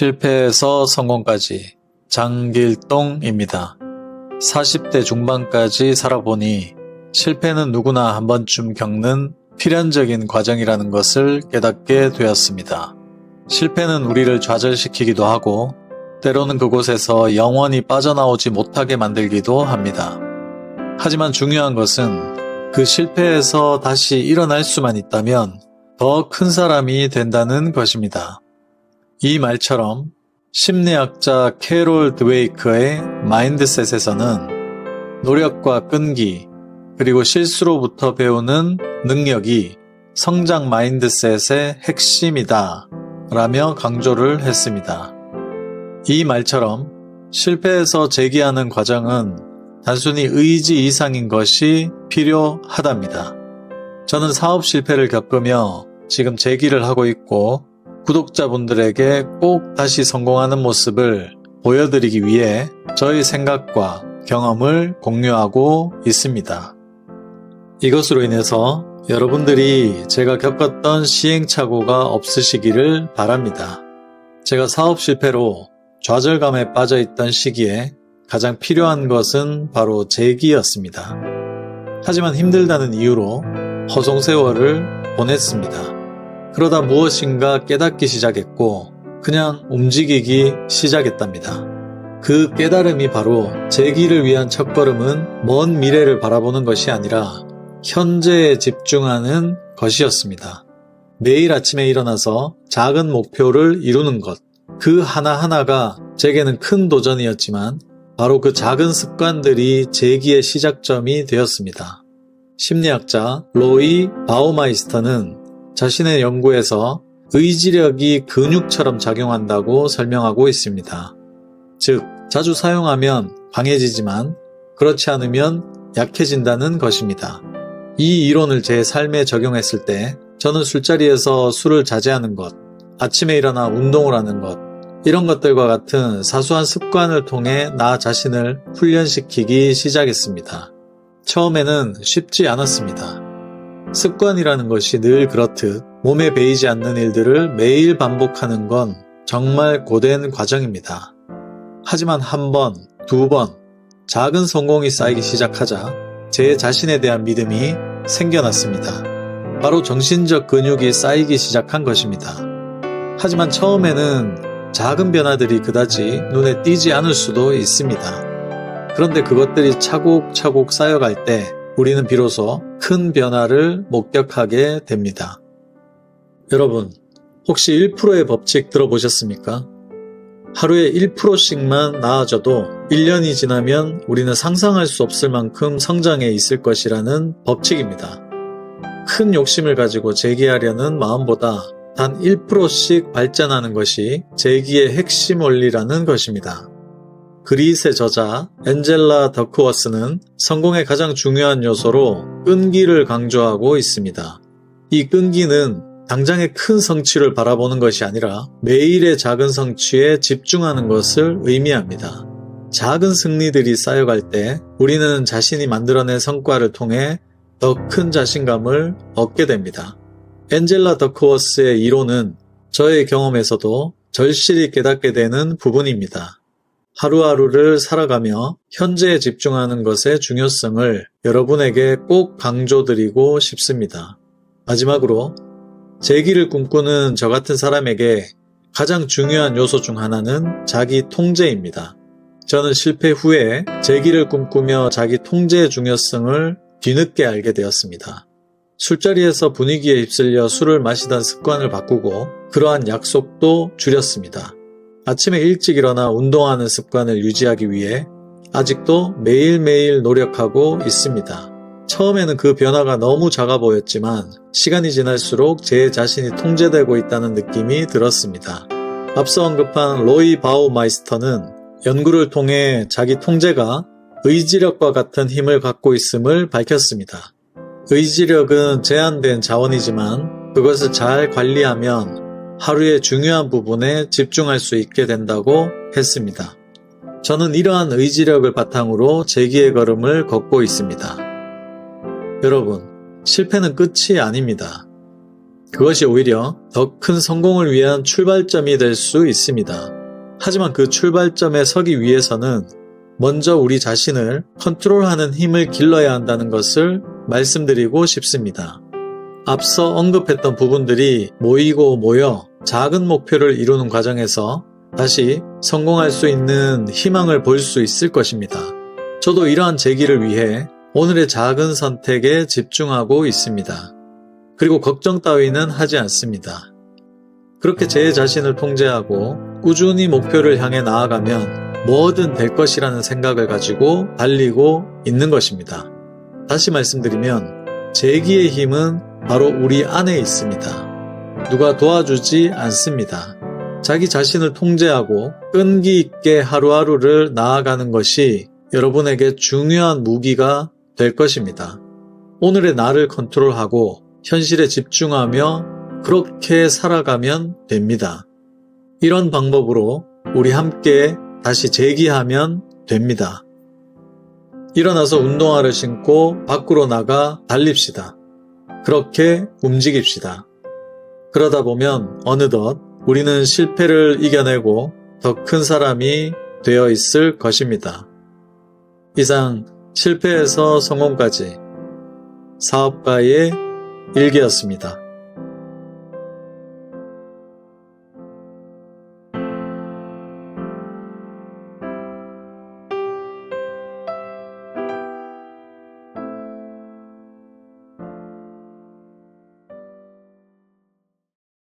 실패에서 성공까지 장길동입니다. 40대 중반까지 살아보니 실패는 누구나 한 번쯤 겪는 필연적인 과정이라는 것을 깨닫게 되었습니다. 실패는 우리를 좌절시키기도 하고 때로는 그곳에서 영원히 빠져나오지 못하게 만들기도 합니다. 하지만 중요한 것은 그 실패에서 다시 일어날 수만 있다면 더 큰 사람이 된다는 것입니다. 이 말처럼 심리학자 캐롤 드웨이크의 마인드셋에서는 노력과 끈기, 그리고 실수로부터 배우는 능력이 성장 마인드셋의 핵심이다 라며 강조를 했습니다. 이 말처럼 실패에서 재기하는 과정은 단순히 의지 이상인 것이 필요하답니다. 저는 사업 실패를 겪으며 지금 재기를 하고 있고 구독자분들에게 꼭 다시 성공하는 모습을 보여드리기 위해 저의 생각과 경험을 공유하고 있습니다. 이것으로 인해서 여러분들이 제가 겪었던 시행착오가 없으시기를 바랍니다. 제가 사업 실패로 좌절감에 빠져 있던 시기에 가장 필요한 것은 바로 재기였습니다. 하지만 힘들다는 이유로 허송 세월을 보냈습니다. 그러다 무엇인가 깨닫기 시작했고 그냥 움직이기 시작했답니다. 그 깨달음이 바로 재기를 위한 첫걸음은 먼 미래를 바라보는 것이 아니라 현재에 집중하는 것이었습니다. 매일 아침에 일어나서 작은 목표를 이루는 것. 그 하나하나가 제게는 큰 도전이었지만 바로 그 작은 습관들이 재기의 시작점이 되었습니다. 심리학자 로이 바우마이스터는 자신의 연구에서 의지력이 근육처럼 작용한다고 설명하고 있습니다. 즉, 자주 사용하면 강해지지만 그렇지 않으면 약해진다는 것입니다. 이 이론을 제 삶에 적용했을 때 저는 술자리에서 술을 자제하는 것, 아침에 일어나 운동을 하는 것, 이런 것들과 같은 사소한 습관을 통해 나 자신을 훈련시키기 시작했습니다. 처음에는 쉽지 않았습니다. 습관이라는 것이 늘 그렇듯 몸에 배이지 않는 일들을 매일 반복하는 건 정말 고된 과정입니다. 하지만 한 번, 두 번, 작은 성공이 쌓이기 시작하자 제 자신에 대한 믿음이 생겨났습니다. 바로 정신적 근육이 쌓이기 시작한 것입니다. 하지만 처음에는 작은 변화들이 그다지 눈에 띄지 않을 수도 있습니다. 그런데 그것들이 차곡차곡 쌓여갈 때 우리는 비로소 큰 변화를 목격하게 됩니다. 여러분, 혹시 1%의 법칙 들어보셨습니까? 하루에 1%씩만 나아져도 1년이 지나면 우리는 상상할 수 없을 만큼 성장해 있을 것이라는 법칙입니다. 큰 욕심을 가지고 재기하려는 마음보다 단 1%씩 발전하는 것이 재기의 핵심 원리라는 것입니다. 그리스의 저자 엔젤라 더크워스는 성공의 가장 중요한 요소로 끈기를 강조하고 있습니다. 이 끈기는 당장의 큰 성취를 바라보는 것이 아니라 매일의 작은 성취에 집중하는 것을 의미합니다. 작은 승리들이 쌓여갈 때 우리는 자신이 만들어낸 성과를 통해 더 큰 자신감을 얻게 됩니다. 엔젤라 더크워스의 이론은 저의 경험에서도 절실히 깨닫게 되는 부분입니다. 하루하루를 살아가며 현재에 집중하는 것의 중요성을 여러분에게 꼭 강조드리고 싶습니다. 마지막으로 재기를 꿈꾸는 저 같은 사람에게 가장 중요한 요소 중 하나는 자기 통제입니다. 저는 실패 후에 재기를 꿈꾸며 자기 통제의 중요성을 뒤늦게 알게 되었습니다. 술자리에서 분위기에 휩쓸려 술을 마시던 습관을 바꾸고 그러한 약속도 줄였습니다. 아침에 일찍 일어나 운동하는 습관을 유지하기 위해 아직도 매일매일 노력하고 있습니다. 처음에는 그 변화가 너무 작아 보였지만 시간이 지날수록 제 자신이 통제되고 있다는 느낌이 들었습니다. 앞서 언급한 로이 바우마이스터는 연구를 통해 자기 통제가 의지력과 같은 힘을 갖고 있음을 밝혔습니다. 의지력은 제한된 자원이지만 그것을 잘 관리하면 하루의 중요한 부분에 집중할 수 있게 된다고 했습니다. 저는 이러한 의지력을 바탕으로 재기의 걸음을 걷고 있습니다. 여러분, 실패는 끝이 아닙니다. 그것이 오히려 더 큰 성공을 위한 출발점이 될 수 있습니다. 하지만 그 출발점에 서기 위해서는 먼저 우리 자신을 컨트롤하는 힘을 길러야 한다는 것을 말씀드리고 싶습니다. 앞서 언급했던 부분들이 모이고 모여 작은 목표를 이루는 과정에서 다시 성공할 수 있는 희망을 볼 수 있을 것입니다. 저도 이러한 제기를 위해 오늘의 작은 선택에 집중하고 있습니다. 그리고 걱정 따위는 하지 않습니다. 그렇게 제 자신을 통제하고 꾸준히 목표를 향해 나아가면 뭐든 될 것이라는 생각을 가지고 달리고 있는 것입니다. 다시 말씀드리면 제기의 힘은 바로 우리 안에 있습니다. 누가 도와주지 않습니다. 자기 자신을 통제하고 끈기 있게 하루하루를 나아가는 것이 여러분에게 중요한 무기가 될 것입니다. 오늘의 나를 컨트롤하고 현실에 집중하며 그렇게 살아가면 됩니다. 이런 방법으로 우리 함께 다시 재기하면 됩니다. 일어나서 운동화를 신고 밖으로 나가 달립시다. 그렇게 움직입시다. 그러다 보면 어느덧 우리는 실패를 이겨내고 더 큰 사람이 되어 있을 것입니다. 이상 실패에서 성공까지 사업가의 일기였습니다.